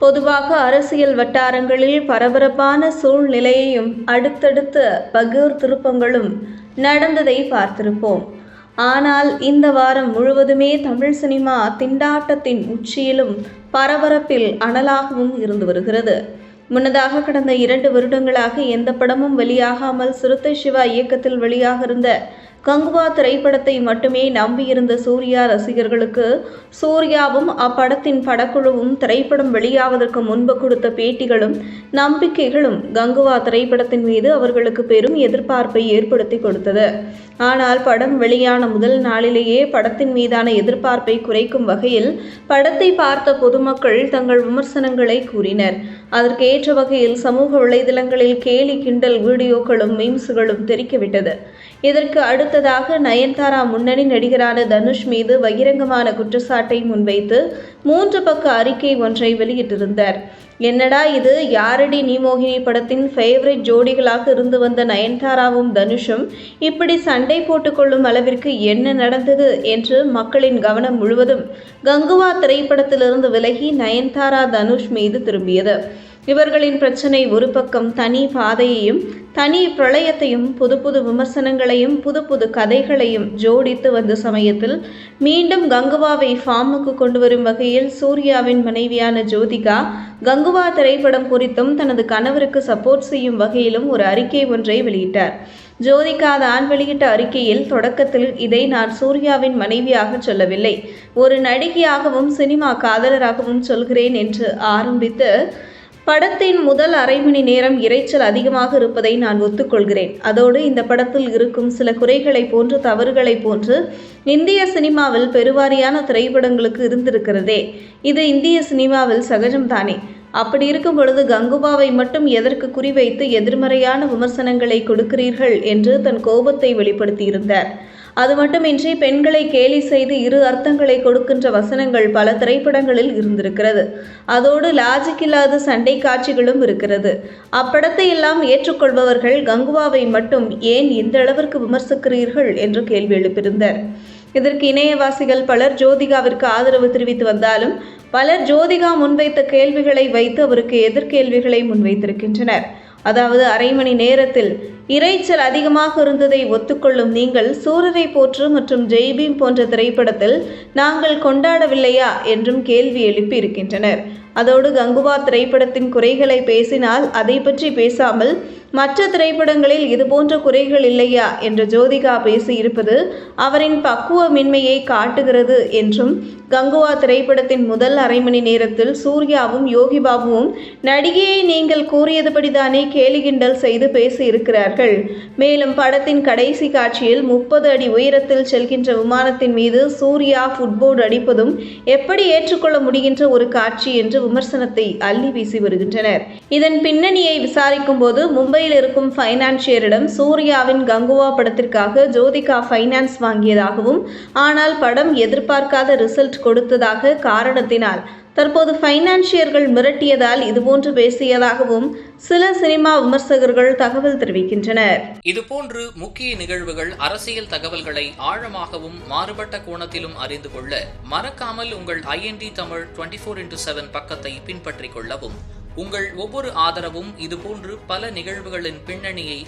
பொதுவாக அரசியல் வட்டாரங்களில் பரபரப்பான சூழ்நிலையையும் அடுத்தடுத்த பகீர் திருப்பங்களும் நடந்ததை பார்த்திருப்போம். ஆனால் இந்த வாரம் முழுவதுமே தமிழ் சினிமா திண்டாட்டத்தின் உச்சியிலும் பரபரப்பில் அனலாகவும் இருந்து வருகிறது. முன்னதாக கடந்த இரண்டு வருடங்களாக எந்த படமும் வெளியாகாமல் சிறுத்தை சிவா இயக்கத்தில் வெளியாக இருந்த கங்குவா திரைப்படத்தை மட்டுமே நம்பியிருந்த சூர்யா ரசிகர்களுக்கு சூர்யாவும் அப்படத்தின் படக்குழுவும் திரைப்படம் வெளியாவதற்கு முன்பு கொடுத்த பேட்டிகளும் நம்பிக்கைகளும் கங்குவா திரைப்படத்தின் மீது அவர்களுக்கு பெரும் எதிர்பார்ப்பை ஏற்படுத்தி கொடுத்தது. ஆனால் படம் வெளியான முதல் நாளிலேயே படத்தின் மீதான எதிர்பார்ப்பை குறைக்கும் வகையில் படத்தை பார்த்த பொதுமக்கள் தங்கள் விமர்சனங்களை கூறினர். அதற்கேற்ற வகையில் சமூக வலைதளங்களில் கேலி கிண்டல் வீடியோக்களும் மீம்ஸுகளும் தெரிக்கவிட்டது இதற்கு அடுத்த அடுத்ததாக நயன்தாரா முன்னணி நடிகரான தனுஷ் மீது பகிரங்கமான குற்றச்சாட்டை முன்வைத்து மூன்று பக்க அறிக்கை ஒன்றை வெளியிட்டிருந்தார். என்னடா இது? யாரடி நீமோகினி படத்தின் ஃபேவரட் ஜோடிகளாக இருந்து வந்த நயன்தாராவும் தனுஷும் இப்படி சண்டை போட்டுக்கொள்ளும் அளவிற்கு என்ன நடந்தது என்று மக்களின் கவனம் முழுவதும் கங்குவா திரைப்படத்திலிருந்து விலகி நயன்தாரா தனுஷ் மீது திரும்பியது. இவர்களின் பிரச்சனை ஒரு பக்கம் தனி பாதையையும் தனி பிரளயத்தையும் புது புது விமர்சனங்களையும் புது புது கதைகளையும் ஜோடித்து வந்த சமயத்தில் மீண்டும் கங்குவாவை ஃபார்முக்கு கொண்டு வரும் வகையில் சூர்யாவின் மனைவியான ஜோதிகா கங்குவா திரைப்படம் குறித்தும் தனது கணவருக்கு சப்போர்ட் செய்யும் வகையிலும் ஒரு அறிக்கை ஒன்றை வெளியிட்டார். ஜோதிகா தான் வெளியிட்ட அறிக்கையில் தொடக்கத்தில் இதை நான் சூர்யாவின் மனைவியாக சொல்லவில்லை. ஒரு நடிகையாகவும் சினிமா காதலராகவும் சொல்கிறேன் என்று ஆரம்பித்து படத்தின் முதல் அரை மணி நேரம் இரைச்சல் அதிகமாக இருப்பதை நான் ஒத்துக்கொள்கிறேன். அதோடு இந்த படத்தில் இருக்கும் சில குறைகளை போன்று தவறுகளை போன்று இந்திய சினிமாவில் பெருவாரியான திரைப்படங்களுக்கு இருந்திருக்கிறதே. இது இந்திய சினிமாவில் சகஜம்தானே. அப்படி இருக்கும் பொழுது கங்குபாவை மட்டும் எதற்கு குறிவைத்து எதிர்மறையான விமர்சனங்களை கொடுக்கிறீர்கள் என்று தன் கோபத்தை வெளிப்படுத்தியிருந்தார். அது மட்டுமின்றி பெண்களை கேலி செய்து இரு அர்த்தங்களை கொடுக்கின்ற வசனங்கள் பல திரைப்படங்களில் இருந்திருக்கிறது. அதோடு லாஜிக் இல்லாத சண்டை காட்சிகளும் இருக்கிறது. அப்படத்தை எல்லாம் ஏற்றுக்கொள்பவர்கள் கங்குவாவை மட்டும் ஏன் இந்த அளவிற்கு விமர்சிக்கிறீர்கள் என்று கேள்வி எழுப்பியிருந்தார். இதற்கு இணையவாசிகள் பலர் ஜோதிகாவிற்கு ஆதரவு தெரிவித்து வந்தாலும் பலர் ஜோதிகா முன்வைத்த கேள்விகளை வைத்து அவருக்கு எதிர்கேள்விகளை முன்வைத்திருக்கின்றனர். அதாவது அரை மணி நேரத்தில் இரைச்சல் அதிகமாக இருந்ததை ஒத்துக்கொள்ளும் நீங்கள் சூரரை போற்று மற்றும் ஜெய்பீம் போன்ற திரைப்படத்தில் நாங்கள் கொண்டாடவில்லையா என்றும் கேள்வி எழுப்பி இருக்கின்றனர் அதோடு கங்குவா திரைப்படத்தின் குறைகளை பேசினால் அதை பற்றி பேசாமல் மற்ற திரைப்படங்களில் இதுபோன்ற குறைகள் இல்லையா என்று ஜோதிகா பேசியிருப்பது அவரின் பக்குவமின்மையை காட்டுகிறது என்றும் கங்குவா திரைப்படத்தின் முதல் அரை மணி நேரத்தில் சூர்யாவும் யோகி பாபுவும் நடிகையை நீங்கள் கூறியதுபடிதானே கேலி கிண்டல் செய்து பேசியிருக்கிறார்கள். மேலும் படத்தின் கடைசி காட்சியில் முப்பது அடி உயரத்தில் செல்கின்ற விமானத்தின் மீது சூர்யா ஃபுட்போர்டு அடிப்பதும் எப்படி ஏற்றுக்கொள்ள முடிகின்ற ஒரு காட்சி என்று விமர்சனத்தை அள்ளி வீசி வருகின்றனர். இதன் பின்னணியை விசாரிக்கும் போது மும்பையில் இருக்கும் ஃபைனான்சியரிடம் சூர்யாவின் கங்குவா படத்திற்காக ஜோதிகா ஃபைனான்ஸ் வாங்கியதாகவும் ஆனால் படம் எதிர்பார்க்காத ரிசல்ட் கொடுத்ததாக காரணத்தினால் தற்போது ஃபைனான்சியர்கள் மிரட்டியதால் இதுபோன்று பேசியதாகவும் சில சினிமா விமர்சகர்கள் தகவல் தெரிவிக்கின்றனர். இதுபோன்று முக்கிய நிகழ்வுகள் அரசியல் தகவல்களை ஆழமாகவும் மாறுபட்ட கோணத்திலும் அறிந்து கொள்ள மறக்காமல் உங்கள் IND Tamil twenty four into seven பக்கத்தை பின்பற்றிக் கொள்ளவும். உங்கள் ஒவ்வொரு ஆதரவும் இதுபோன்று பல நிகழ்வுகளின் பின்னணியை